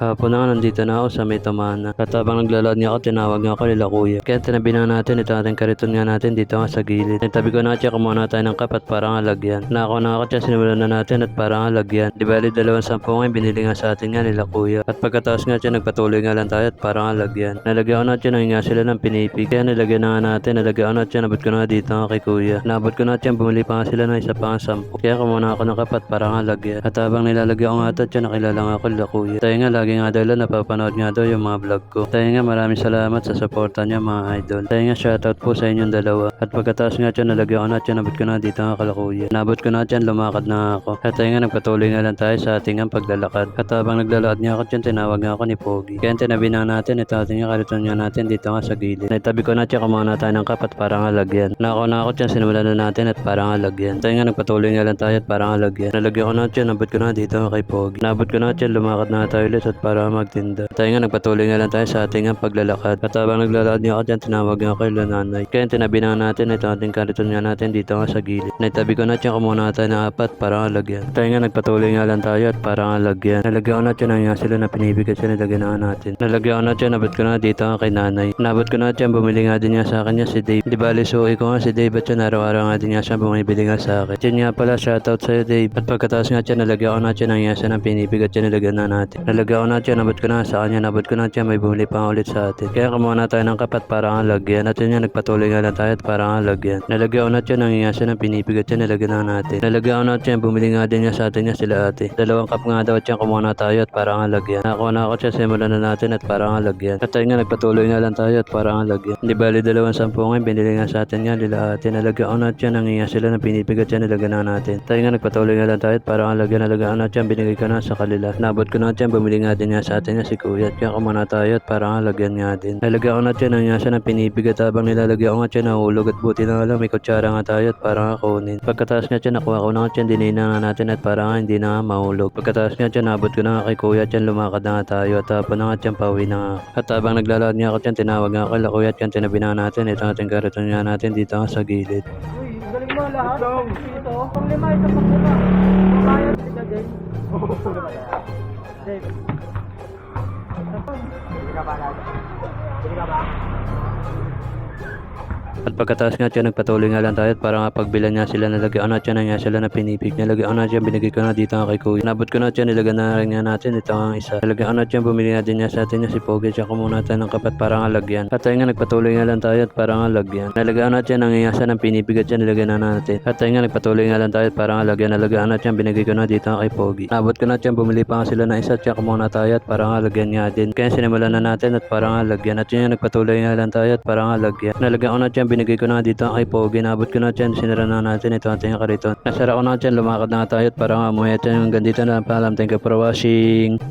Hapon na nga, nandito na ako sa may tamana. At habang naglalakad nga ako, tinawag nga ako nila kuya. Kaya tinabi na natin ito ating kariton nga natin dito nga sa gilid. Nagtabi ko na siya, kumuha na tayo ng kap at para nga lagyan. Nako na ako siya, sinimulan na natin at para nga lagyan. Di bali dalawang sampo nga, binili nga sa atin nga nila kuya. At pagkatapos nga siya, nagpatuloy nga lang tayo at para nga lagyan. Nalagyan ko na siya, nanghinga sila ng pinipig. Kaya nilagyan na nga natin, nalagyan ko na siya, nabot ko na dito nga kay kuya. Nabot ko na siya, bumili pa nga sila ng isa pa nga sampo. Kaya kumuha ako ng kap at para nga lagyan. At habang nilalagyan ko nga ito, siya nakilala nga ako nila kuya. Tayo nga, lagi nga daw lang napapanood nga daw yung mga vlog ko. Tayo nga, maraming salamat sa suporta niya mga idol. Tayo nga, shoutout po sa inyong dalawa. At pagkatapos nga siya, nalagyan ko na siya, nabot ko na dito nga kala kuya. Nabot ko na siya, lumakad na ako. At tayo nga, nagpatuloy nga lang tayo sa ating paglalakad. At habang naglalakad nga ako siya, tinawag nga ako ni Pogi. Kaya tinabi na natin, ito ating nga kaliton nga natin dito nga sa gilid. Naitabi ko na siya, kumuha na tayo ng kap at para nga lagyan. Nako na ako siya, sinimulan na natin at para nga lagyan. Tayo nga, nagpatuloy nga lang tayo at para nga lagyan. Nalagyan ko na siya, nabot ko na dito nga kay Pogi. Nabot ko na siya, lumakad na tayo ulit at para magtinda. Tayo nga, nagpatuloy nga lang tayo sa ating nga paglalakad. At habang naglalakad nga ako dyan, tinawag nga ako nanay. Kaya tinabi na natin ito ating kariton nga natin dito nga sa gilid. Naitabi ko na siya, kumuha na tayo ng apat para nga lagyan. Tayo nga, nagpatuloy nga lang tayo at para nga lagyan. Nalagyan ko na siya, nga sila na pinibigat siya, nilagyan na nga natin. Nalagyan ko na siya, nabot ko na dito nga kay nanay. Nabot ko na siya, bumili nga din niya sa akin niya si Dave. Di bali, suki ko nga si Dave at siya araw-araw nga din niya siya bumibili nga sa akin. Yan nga pala, shoutout sa'yo Dave. At pagkatapos nga siya, nalagyan ko na siya ng yasa ng pinibigat siya, nilagyan na natin. Nalagyan na siya, nabot ko na sa kanya, nabot ko na siya, may bumili pa ulit sa atin. Kaya kumuha na tayo ng kapat para nga lagyan. At yun nga, nagpatuloy nga lang tayo at para nga lagyan. Nalagyan ko na siya, ng yasa ng pinibigat siya, nilagyan na natin. Nalagyan ko na siya, bumili nga din niya sa atin niya sila ate. Dalawang cup nga daw siya, kumuha na tayo at para nga lagyan. Nakuha na ako siya, simulan na natin at para nga lagyan. At tayo nga, nagpatuloy nga lang tayo at para nga lagyan. Di bali dalawang sampu nga, binili nga sa atin nga nila ate. Nalagyan ko na siya, nangiya sila ng pinipigat siya, nilagyan na natin. Tayo nga, nagpatuloy nga lang tayo at para nga lagyan. Nalagyan ko na siya, binigay ko na sa kanila. Nabot ko na siya, bumili nga din nga sa atin nga si kuya. At kaya kumuha na tayo at para nga lagyan nga din. Nalagyan ko na siya, nangiya siya ng pinipigat habang nilalagyan ko nga siya, nahulog at buti na lang, may kutsara nga tayo at para nga kunin. Pagkatapos nga siya, nakuha ko na nga siya, dinay na nga natin at para nga hindi na nga mahulog. Pagkatapos nga siya, nabot ko na nga kay kuya at yan, lumakad na nga tayo at hapon na nga siya, pauwi na nga. At habang naglalakad nga ako siya, tinawag nga ako kay kuya at yan, tinabi na natin, ito natin kariton nga natin dito nga sa gilid. Uy, galing mo lahat. Ito, pang lima, ito pang lima. Hindi ka ba Hindi ka ba? At pagkatapos nga siya, nagpatuloy nga lang tayo at para nga pagbilan niya sila, nalagyan na siya na nga sila na pinipig. Nalagyan na siya, binigay ko na dito nga kay kuya. Nabot ko na siya, nilagyan na rin nga natin ito ang isa. Nalagyan na siya, bumili na din niya sa atin niya si Pogi. Siya kumuna tayo ng kapat para nga lagyan. At tayo nga, nagpatuloy nga lang tayo at para nga lagyan. Nalagyan ko na siya, nangingasa ng pinipig at siya, nilagyan na natin. At tayo nga, nagpatuloy nga lang tayo at para nga lagyan. Nalagyan na siya, binigay ko na dito nga kay Pogi. Nabot ko na siya, bumili pa nga sila ng isa at kumuna tayo at para nga lagyan nga din. Kaya sinimulan na natin at para nga lagyan. At yun nga, nagpatuloy nga lang tayo at para nga lagyan. Nalagyan ko na siya, binigay ko na dito kay Pogi. Nabot ko na dyan, sinara na natin ito ating kariton. Nasara ko na dyan, lumakad na tayo at para nga umuwi at yan hanggang dito na. Paalam, thank you for watching.